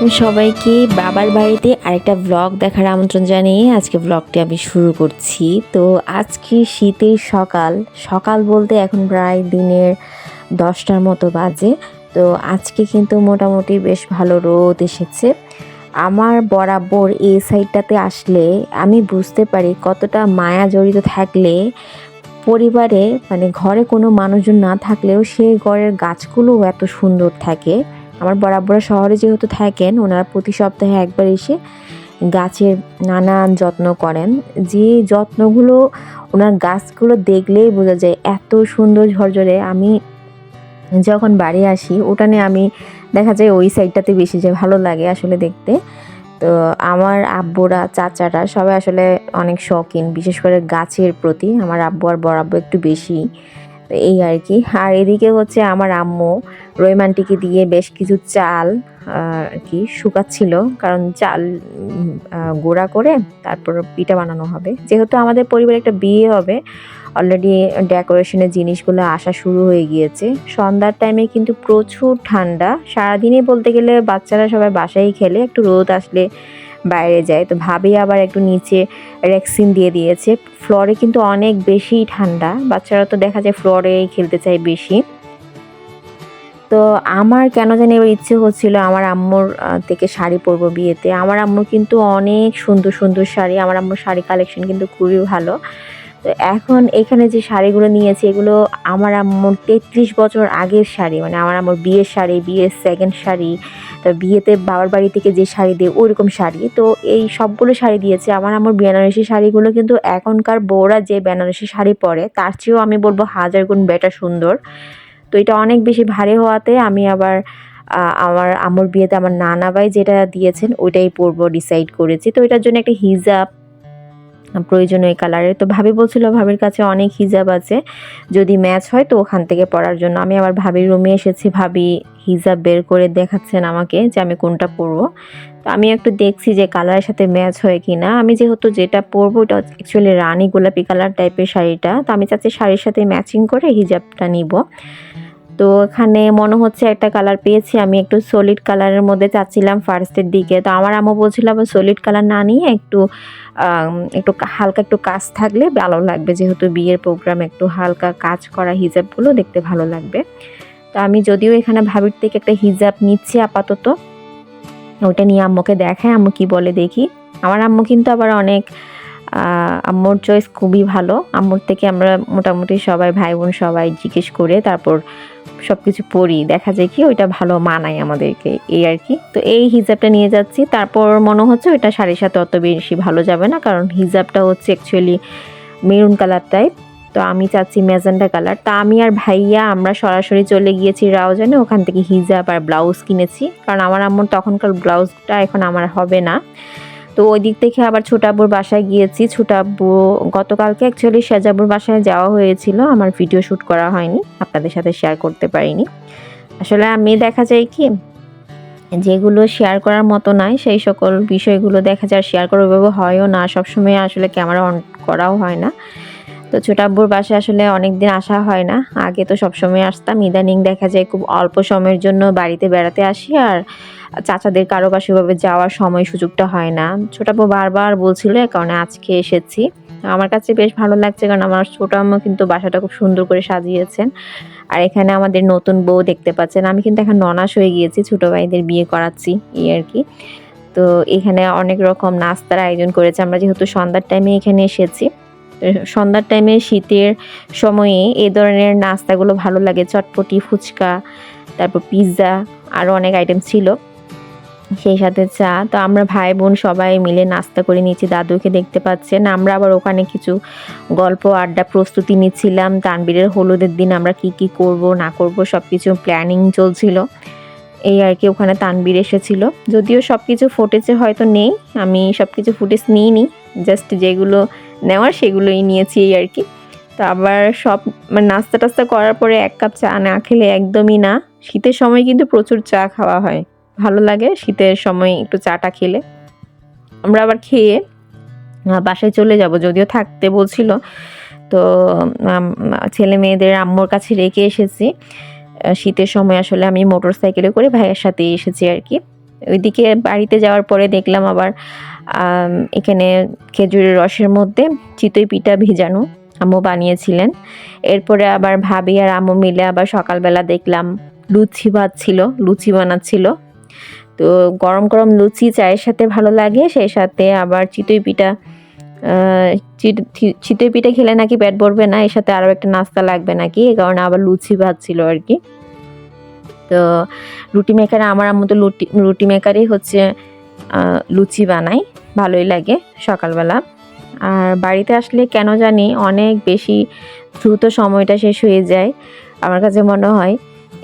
আলাইকুম সবাইকে। বাবার বাড়িতে আরেকটা ব্লগ দেখার আমন্ত্রণ জানিয়ে আজকে ব্লগটি আমি শুরু করছি। তো আজকে শীতের সকাল। সকাল বলতে এখন প্রায় দিনের দশটার মতো বাজে। তো আজকে কিন্তু মোটামুটি বেশ ভালো রোদ এসেছে। আমার বরাবর এই সাইডটাতে আসলে আমি বুঝতে পারি কতটা মায়া জড়িত থাকলে পরিবারে মানে ঘরে কোনো মানুষজন না থাকলেও সেই ঘরের গাছগুলোও এত সুন্দর থাকে। আমার বরাবর শহরে যেহেতু থাকেন, ওনারা প্রতি সপ্তাহে একবার এসে গাছের নানান যত্ন করেন। যে যত্নগুলো ওনার গাছগুলো দেখলেই বোঝা যায় এত সুন্দর ঝরঝরে। আমি যখন বাড়ি আসি ওটানে আমি দেখা যায় ওই সাইডটাতে বেশি যে ভালো লাগে আসলে দেখতে। তো আমার আব্বুরা, চাচারা সবাই আসলে অনেক শখিন, বিশেষ করে গাছের প্রতি। আমার আব্বু আর বড় আব্বু একটু বেশি এই আর কি। আর এদিকে হচ্ছে আমার আম্মু রৈমানটিকে দিয়ে বেশ কিছু চাল আর কি শুকাচ্ছিল। কারণ চাল গুঁড়া করে তারপর পিঠা বানানো হবে। যেহেতু আমাদের পরিবারে একটা বিয়ে হবে অলরেডি ডেকোরেশনের জিনিসগুলো আসা শুরু হয়ে গিয়েছে। সন্ধ্যার টাইমে কিন্তু প্রচুর ঠান্ডা। সারাদিনই বলতে গেলে বাচ্চারা সবাই বাসায় খেলে, একটু রোদ আসলে বাইরে যায়। তো ভাবি আবার একটু নিচে রেক্সিন দিয়ে দিয়েছে। ফ্লোরে কিন্তু অনেক বেশি ঠান্ডা। বাচ্চারা তো দেখা যায় ফ্লোরেই খেলতে চায় বেশি। তো আমার কেন জানি এবার ইচ্ছে হচ্ছিল আমার আম্মুর থেকে শাড়ি পরবো বিয়েতে। আমার আম্মুর কিন্তু অনেক সুন্দর সুন্দর শাড়ি। আমার আম্মুর শাড়ি কালেকশন কিন্তু খুবই ভালো। তো এখন এখানে যে শাড়িগুলো নিয়েছি, এগুলো আমার আম্মুর তেত্রিশ বছর আগের শাড়ি। মানে আমার আম্মুর বিয়ের শাড়ি, বিয়ের সেকেন্ড শাড়ি, তো বিয়েতে বাবার বাড়ি থেকে যে শাড়ি দেয়, ওইরকম শাড়ি। তো এই সবগুলো শাড়ি দিয়েছে। আমার আমার বেনারসি শাড়িগুলো কিন্তু এখনকার বউরা যে বেনারসি শাড়ি পরে, তার চেয়েও আমি বলব হাজার গুণ বেটার সুন্দর। তো এটা অনেক বেশি ভারী হওয়াতে আমি আবার আমার আমার বিয়েতে আমার নানা ভাই যেটা দিয়েছেন, ওইটাই পরবো ডিসাইড করেছি। তো এটার জন্য একটা হিজাব প্রয়োজন ওই কালারের তো ভাবি বলছিল, ভাবির কাছে অনেক হিজাব আছে, যদি ম্যাচ হয় তো ওখান থেকে পরার জন্য। আমি আবার ভাবির রুমে এসেছি, ভাবি হিজাব বের করে দেখাচ্ছেন আমাকে যে আমি কোনটা পরবো। তো আমি একটু দেখছি যে কালারের সাথে ম্যাচ হয় কি না আমি যেহেতু যেটা পরবো, ওটা অ্যাকচুয়ালি রানী গোলাপি কালার টাইপের শাড়িটা। তো আমি চাচ্ছি শাড়ির সাথে ম্যাচিং করে হিজাবটা নিব। তো এখানে মনে হচ্ছে একটা কালার পেয়েছি। আমি একটু সলিড কালারের মধ্যে চাচ্ছিলাম ফার্স্টের দিকে। তো আমার আম্মু বলছিল, আবার সলিড কালার না নিয়ে একটু একটু হালকা একটু কাজ থাকলে ভালো লাগবে। যেহেতু বিয়ের প্রোগ্রাম একটু হালকা কাজ করা হিজাবগুলো দেখতে ভালো লাগবে। তো আমি যদিও এখানে ভাবির থেকে একটা হিজাব নিচ্ছি আপাতত। ওটা নিয়ে আম্মুকে দেখায় আম্মু কি বলে দেখি। আমার আম্মু কিন্তু আবার অনেক আম্মুর চয়েস খুবই ভালো। আম্মুর থেকে আমরা মোটামুটি সবাই ভাই বোন সবাই জিজ্ঞেস করে তারপর সব কিছু পরি দেখা যায় কি ওইটা ভালো মানায় আমাদেরকে, এই আর কি। তো এই হিজাবটা নিয়ে যাচ্ছি, তারপর মনে হচ্ছে ওইটা শাড়ির সাথে অত বেশি ভালো যাবে না, কারণ হিজাবটা হচ্ছে অ্যাকচুয়ালি মেরুন কালার টাইপ তো আমি চাচ্ছি ম্যাজেন্ডা কালার তা আমি আর ভাইয়া আমরা সরাসরি চলে গিয়েছি রাউজানে ওখান থেকে হিজাব আর ব্লাউজ কিনেছি। কারণ আমার আম্মুর তখনকার ব্লাউজটা এখন আমার হবে না। তো ওই দিক থেকে আবার ছোটাব্বুর বাসায় গিয়েছি। ছোটাব্বু গতকালকে অ্যাকচুয়ালি সেজাবুর বাসায় যাওয়া হয়েছিল। আমার ভিডিও শ্যুট করা হয়নি। আপনাদের সাথে শেয়ার করতে পারিনি। আসলে আমি দেখা যায় কি, যেগুলো শেয়ার করার মতো নয় সেই সকল বিষয়গুলো দেখা যায় শেয়ার করার ওইভাবে হয়ও না। সবসময় আসলে ক্যামেরা অন করাও হয় না। তো ছোটাব্বুর বাসায় আসলে অনেক দিন আসা হয় না। আগে তো সবসময় আসতাম। ইদানিং দেখা যায় খুব অল্প সময়ের জন্য বাড়িতে বেড়াতে আসি আর চাচাদের কারও বাসা ওইভাবে যাওয়ার সময় সুযোগটা হয় না। ছোটাব্বু বারবার বলছিল কারণে আজকে এসেছি। আমার কাছে বেশ ভালো লাগছে, কারণ আমার ছোট কিন্তু বাসাটা খুব সুন্দর করে সাজিয়েছেন। আর এখানে আমাদের নতুন বউ দেখতে পাচ্ছেন। আমি কিন্তু এখন ননাস হয়ে গিয়েছি, ছোটো ভাইদের বিয়ে করাচ্ছি, এই আর কি। তো এখানে অনেক রকম নাস্তার আয়োজন করেছে। আমরা যেহেতু সন্ধ্যার টাইমে এখানে এসেছি সন্ধ্যার টাইমে শীতের সময়ে এই ধরনের নাস্তাগুলো ভালো লাগে। চটপটি, ফুচকা, তারপর পিৎজা আরও অনেক আইটেম ছিল। সেই সাথে চা। তো আমরা ভাই বোন সবাই মিলে নাস্তা করে নিয়েছি। দাদুকে দেখতে পাচ্ছেন। আমরা আবার ওখানে কিছু গল্প, আড্ডা প্রস্তুতি নিচ্ছিলাম। তানবীরের হলুদের দিন আমরা কি কি করব, না করব সব কিছু প্ল্যানিং চলছিল। এই আর কি, ওখানে তানবীর এসেছিল। যদিও সব কিছু ফুটেজে হয়তো নেই। আমি সব কিছু ফুটেজ নিইনি। জাস্ট যেগুলো নেওয়ার সেগুলোই নিয়েছি এই আর কি। তো আবার সব মানে নাস্তা টাস্তা করার পরে এক কাপ চা না খেলে একদমই না। শীতের সময় কিন্তু প্রচুর চা খাওয়া হয়। ভালো লাগে। শীতের সময় একটু চাটা খেলে। আমরা আবার খেয়ে বাসায় চলে যাব। যদিও থাকতে বলছিল। তো ছেলে মেয়েদের আম্মুর কাছে রেখে এসেছি। শীতের সময় আসলে আমি মোটর সাইকেলে করে ভাইয়ের সাথে এসেছি আর কি। ওইদিকে বাড়িতে যাওয়ার পরে দেখলাম আবার এখানে খেজুরের রসের মধ্যে চিতই পিঠা ভিজানো আম্মু বানিয়েছিলেন। এরপরে আবার ভাবি আর আম্মু মিলে আবার সকালবেলা দেখলাম লুচি ভাত ছিল, লুচি বানাচ্ছিল। তো গরম গরম লুচি, চায়ের সাথে ভালো লাগে, সেই সাথে আবার চিতই পিঠা চিতই পিঠা খেলে নাকি পেট ভরবে না, এর সাথে আরও একটা নাস্তা লাগবে নাকি এই কারণে আবার লুচি ভাত ছিল আর কি। তো রুটি মেকারে আমার আম্মু তো লুটি, রুটি মেকারই হচ্ছে লুচি বানাই ভালোই লাগে সকালবেলা। আর বাড়িতে আসলে কেন জানি অনেক বেশি দ্রুত সময়টা শেষ হয়ে যায়, আমার কাছে মনে হয়,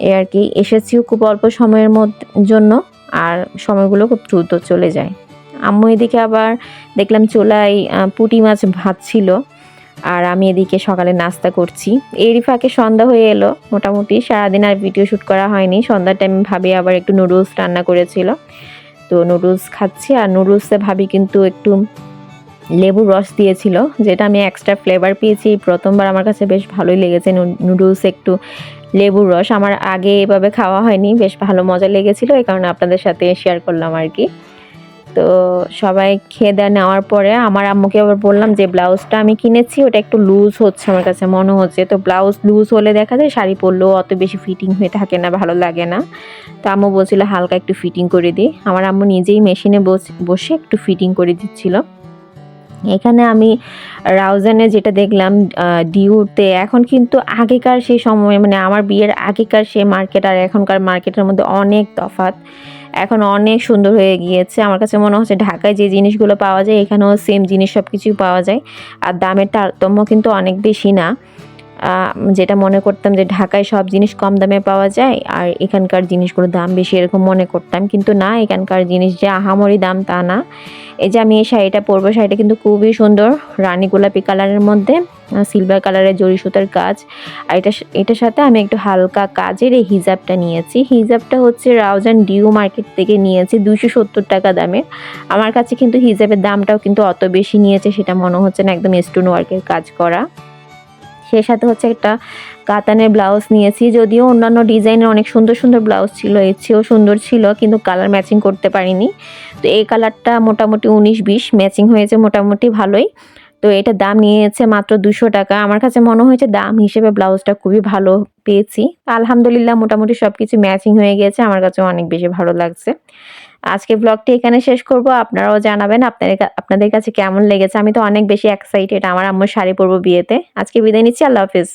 এ আর কি এসেছিও খুব অল্প সময়ের মধ্যে, জন্য। আর সময়গুলো খুব দ্রুত চলে যায়। আম্মু এদিকে আবার দেখলাম পুটি পুঁটি মাছ ভাজছিল আর আমি এদিকে সকালে নাস্তা করছি। এরই ফাঁকে সন্ধ্যা হয়ে এলো। মোটামুটি সারাদিন আর ভিডিও শ্যুট করা হয়নি। সন্ধ্যার টাইম ভাবি আবার একটু নুডলস রান্না করেছিল। তো নুডলস খাচ্ছি আর নুডলসে ভাবি কিন্তু একটু লেবুর রস দিয়েছিল, যেটা আমি এক্সট্রা ফ্লেভার পেয়েছি। প্রথমবার আমার কাছে বেশ ভালোই লেগেছে নুডলস একটু লেবুর রস। আমার আগে এভাবে খাওয়া হয়নি, বেশ ভালো মজা লেগেছিল, এই কারণে আপনাদের সাথে শেয়ার করলাম আর কি। তো সবাই খেয়ে দেওয়া নেওয়ার পরে আমার আম্মুকে আবার বললাম যে ব্লাউজটা আমি কিনেছি, ওটা একটু লুজ হচ্ছে আমার কাছে, মনে হচ্ছে। তো ব্লাউজ লুজ হলে দেখা যায় শাড়ি পরলেও অত বেশি ফিটিং হয়ে থাকে না, ভালো লাগে না। তো আম্মু বলছিল, হালকা একটু ফিটিং করে দিই আমার আম্মু নিজেই মেশিনে বসে একটু ফিটিং করে দিচ্ছিল। এখানে আমি রাউজানে যেটা দেখলাম ডিউতে এখন কিন্তু আগেকার সেই সময় মানে আমার বিয়ের আগেকার সেই মার্কেট আর এখনকার মার্কেটের মধ্যে অনেক তফাত এখন অনেক সুন্দর হয়ে গিয়েছে। আমার কাছে মনে হচ্ছে ঢাকায় যে জিনিসগুলো পাওয়া যায়, এখানেও সেম জিনিস সব কিছুই পাওয়া যায়। আর দামের তারতম্য কিন্তু অনেক বেশি না। যেটা মনে করতাম যে ঢাকায় সব জিনিস কম দামে পাওয়া যায় আর এখানকার জিনিসগুলোর দাম বেশি এরকম মনে করতাম। কিন্তু না, এখানকার জিনিস যে আহামরি দাম তা না। এই যে আমি এই শাড়িটা পরবো, শাড়িটা কিন্তু খুবই সুন্দর রানী গোলাপি কালারের মধ্যে সিলভার কালারের জরি সুতার কাজ। আর এটা এটার সাথে আমি একটু হালকা কাজের এই হিজাবটা নিয়েছি। হিজাবটা হচ্ছে রাউজান ডিউ মার্কেট থেকে নিয়েছি, দুইশো সত্তর টাকা দামে। আমার কাছে কিন্তু হিজাবের দামটাও কিন্তু অত বেশি নিয়েছে, সেটা মনে হচ্ছে না একদম স্টোন ওয়ার্কের কাজ করা। সেই সাথে হচ্ছে একটা কাতানের ব্লাউজ নিয়েছি, যদিও অন্যান্য ডিজাইনের অনেক সুন্দর সুন্দর ব্লাউজ ছিল, এর চেয়েও সুন্দর ছিল, কিন্তু কালার ম্যাচিং করতে পারিনি। তো এই কালারটা মোটামুটি উনিশ বিশ, ম্যাচিং হয়েছে মোটামুটি ভালোই। তো এটা দাম নিয়েছে মাত্র দুশো টাকা। আমার কাছে মনে হয়েছে দাম হিসেবে ব্লাউজটা খুবই ভালো পেয়েছি। আলহামদুলিল্লাহ মোটামুটি সব কিছু ম্যাচিং হয়ে গেছে, আমার কাছে অনেক বেশি ভালো লাগছে। আজকে ব্লগটি এখানে শেষ করব। আপনারাও জানাবেন আপনাদের আপনাদের কাছে কেমন লেগেছে। আমি তো অনেক বেশি এক্সাইটেড আমার আম্মুর শাড়ি পরবো বিয়েতে। আজকে বিদায় নিচ্ছি, আল্লাহ হাফিজ।